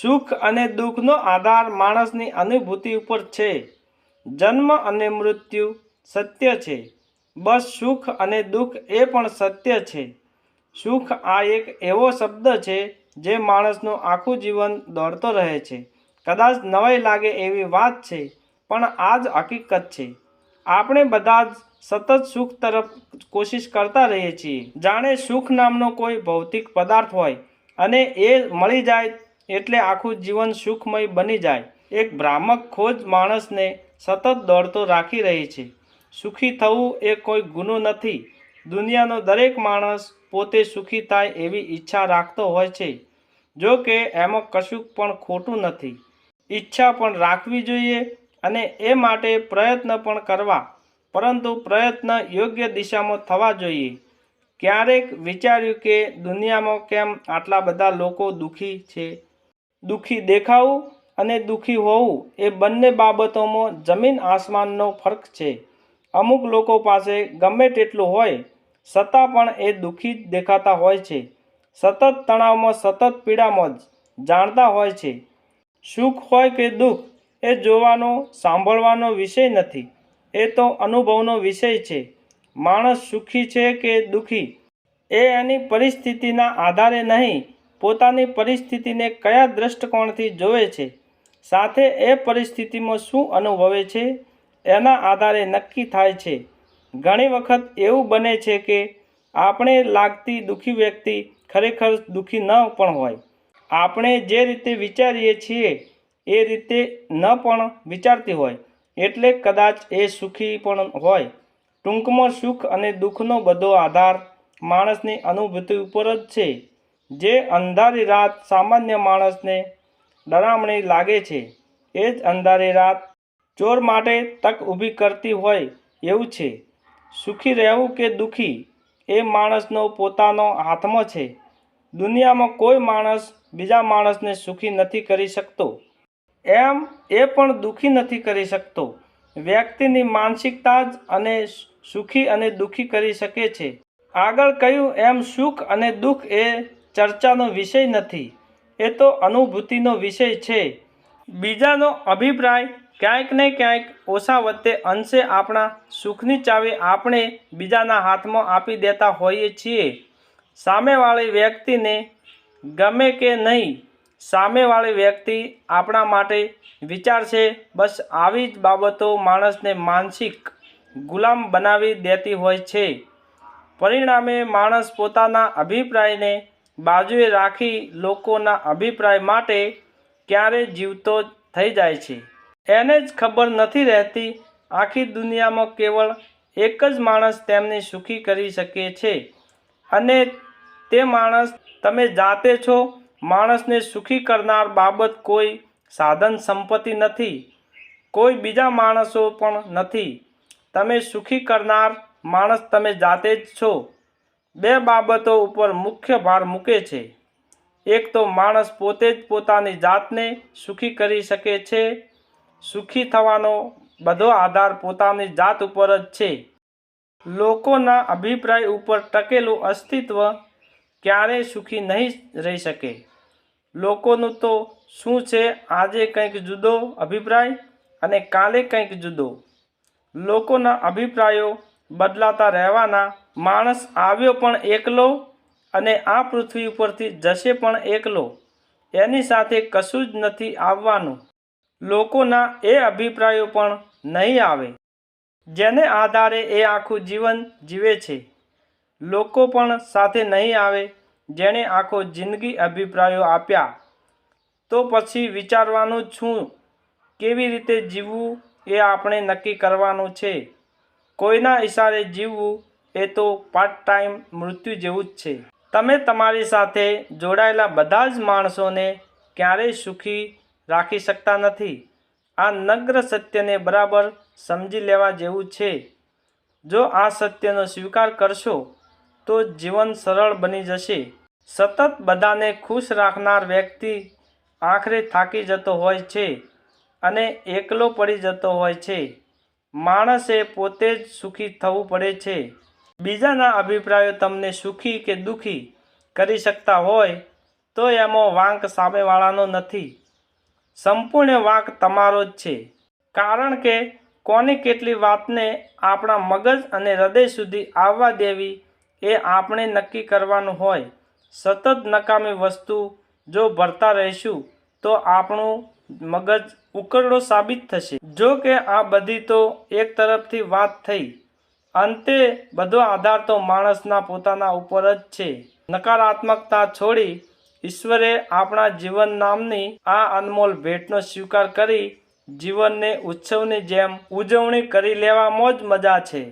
સુખ અને દુઃખનો આધાર માણસની અનુભૂતિ ઉપર છે. જન્મ અને મૃત્યુ સત્ય છે. બસ સુખ અને દુઃખ એ પણ સત્ય છે. સુખ આ એક એવો શબ્દ છે જે માણસનું આખું જીવન દોડતો રહે છે. કદાચ નવાઈ લાગે એવી વાત છે, પણ આ જ હકીકત છે. આપણે બધા જ સતત સુખ તરફ કોશિશ કરતા રહીએ છીએ. જાણે સુખ નામનો કોઈ ભૌતિક પદાર્થ હોય અને એ મળી જાય એટલે આખું જીવન સુખમય બની જાય. એક ભ્રામક ખોજ માણસને સતત દોડતો રાખી રહી છે. સુખી થવું એ કોઈ ગુનો નથી. દુનિયાનો દરેક માણસ પોતે સુખી થાય એવી ઈચ્છા રાખતો હોય છે. જો કે એમાં કશું પણ ખોટું નથી. ઈચ્છા પણ રાખવી જોઈએ અને એ માટે પ્રયત્ન પણ કરવા. પરંતુ પ્રયત્ન યોગ્ય દિશામાં થવા જોઈએ. ક્યારેક વિચાર્યું કે દુનિયામાં કેમ આટલા બધા લોકો દુઃખી છે? દુઃખી દેખાવું અને દુઃખી હોવું એ બંને બાબતોમાં જમીન આસમાનનો ફરક છે. અમુક લોકો પાસે ગમે તેટલું હોય, છતાં પણ એ દુઃખી દેખાતા હોય છે. સતત તણાવમાં સતત પીડામાં જ જાણતા હોય છે. સુખ હોય કે દુઃખ એ જોવાનો, સાંભળવાનો વિષય નથી. એ તો અનુભવનો વિષય છે. માણસ સુખી છે કે દુઃખી? એ એની પરિસ્થિતિના આધારે નહીં પોતાની પરિસ્થિતિને કયા દૃષ્ટિકોણથી જોવે છે? સાથે એ પરિસ્થિતિમાં શું અનુભવે છે? એના આધારે નક્કી થાય છે. ઘણી વખત એવું બને છે કે આપણે લાગતી દુઃખી વ્યક્તિ ખરેખર દુઃખી ન પણ હોય. આપણે જે રીતે વિચારીએ છીએ, એ રીતે ન પણ વિચારતી હોય. એટલે કદાચ એ સુખી પણ હોય. ટૂંકમાં સુખ અને દુઃખનો બધો આધાર માણસની અનુભૂતિ ઉપર જ છે. જે અંધારી રાત સામાન્ય માણસને ડરામણી લાગે છે, એ જ અંધારી રાત ચોર માટે તક ઊભી કરતી હોય એવું છે. સુખી રહેવું કે દુઃખી, એ માણસનો પોતાનો હાથમાં છે. દુનિયામાં કોઈ માણસ બીજા માણસને સુખી નથી કરી શકતો. એમ એ પણ દુઃખી નથી કરી શકતો. વ્યક્તિની માનસિકતા જ અને સુખી અને દુઃખી કરી શકે છે. આગળ કહ્યું એમ સુખ અને દુઃખ એ ચર્ચાનો વિષય નથી. એ તો અનુભૂતિનો વિષય છે. બીજાનો અભિપ્રાય ક્યાંક ને ક્યાંક ઓછા વત્તે અંશે આપણા સુખની ચાવી આપણે બીજાના હાથમાં આપી દેતા હોઈએ છીએ. સામેવાળી વ્યક્તિને ગમે કે નહીં, સામેવાળી વ્યક્તિ આપણા માટે વિચારશે, બસ આવી જ બાબતો માણસને માનસિક ગુલામ બનાવી દેતી હોય છે. પરિણામે માણસ પોતાના અભિપ્રાયને બાજુએ રાખી લોકોના અભિપ્રાય માટે ક્યારે જીવતો થઈ જાય છે. એને જ ખબર નથી રહેતી આખી દુનિયામાં કેવળ એક જ માણસ તેમને સુખી કરી શકે છે. અને તે માણસ તમે જાતે છો, માણસને સુખી કરનાર બાબત કોઈ સાધન સંપત્તિ નથી, કોઈ બીજા માણસો પણ નથી. તમે સુખી કરનાર માણસ તમે જાતે જ છો. બે બાબતો ઉપર મુખ્ય ભાર મૂકે છે. એક તો માણસ પોતે જ પોતાની જાતને સુખી કરી શકે છે. સુખી થવાનો બધો આધાર પોતાની જાત ઉપર જ છે. લોકોના અભિપ્રાય ઉપર ટકેલું અસ્તિત્વ ક્યારેય સુખી નહીં રહી શકે. લોકોનું તો શું છે? આજે કંઈક જુદો અભિપ્રાય અને કાલે કંઈક જુદો. લોકોના અભિપ્રાયો બદલાતા રહેવાના માણસ આવ્યો પણ એકલો અને આ પૃથ્વી ઉપરથી જશે પણ એકલો, એની સાથે કશું જ નથી આવવાનું. લોકોના એ અભિપ્રાયો પણ નહીં આવે, જેને આધારે એ આખું જીવન જીવે છે. લોકો પણ સાથે નહીં આવે, જેણે આખો જિંદગી અભિપ્રાયો આપ્યા. તો પછી વિચારવાનું છું, કેવી રીતે જીવવું એ આપણે નક્કી કરવાનું છે? કોઈના ઈશારે જીવવું એ તો પાર્ટ ટાઈમ મૃત્યુ જેવું જ છે. તમે તમારી સાથે જોડાયેલા બધા જ માણસોને ક્યારેય સુખી રાખી શકતા નથી. આ નગ્ર સત્યને બરાબર સમજી લેવા જેવું છે. જો આ સત્યનો સ્વીકાર કરશો, તો જીવન સરળ બની જશે. સતત બધાને ખુશ રાખનાર વ્યક્તિ આખરે થાકી જતો હોય છે અને એકલો પડી જતો હોય છે. માણસે પોતે જ સુખી થવું પડે છે. બીજાના અભિપ્રાયો તમને સુખી કે દુઃખી કરી શકતા હોય, તો એમાં વાંક સામેવાળાનો નથી. સંપૂર્ણ વાંક તમારો જ છે. કારણ કે કોની કેટલી વાતને આપણા મગજ અને હૃદય સુધી આવવા દેવી એ આપણે નક્કી કરવાનું હોય. સતત નકામી વસ્તુ જો ભરતા રહીશું, તો આપણું મગજ ઉકરડો સાબિત થશે. જો કે આ બધી તો એક તરફથી વાત થઈ. અંતે બધો આધાર તો માણસના પોતાના ઉપર જ છે. નકારાત્મકતા છોડી ઈશ્વરે આપણા જીવન નામની આ અનમોલ ભેટનો સ્વીકાર કરી જીવનને ઉત્સવની જેમ ઉજવણી કરી લેવામાં જ મજા છે.